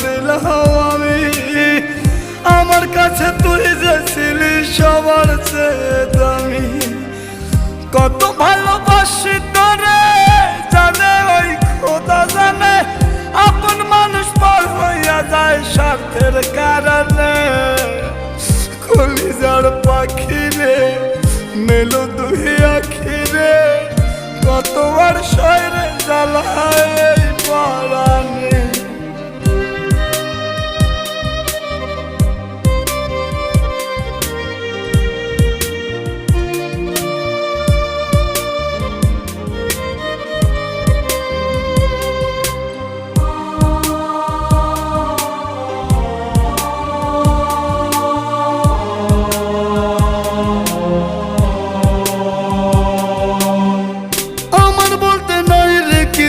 হারিলাম আমি। আমার কাছে তুই যে সবার চেয়ে দামি। কত ভালোবাসি তোরে জানে ওই খোদা জানে। আপন মানুষ পর হইয়া যায় স্বার্থের কারণে। কলিজার পাখি রে মেলো দুহিয়া খিরে কতবার শহরে জ্বালা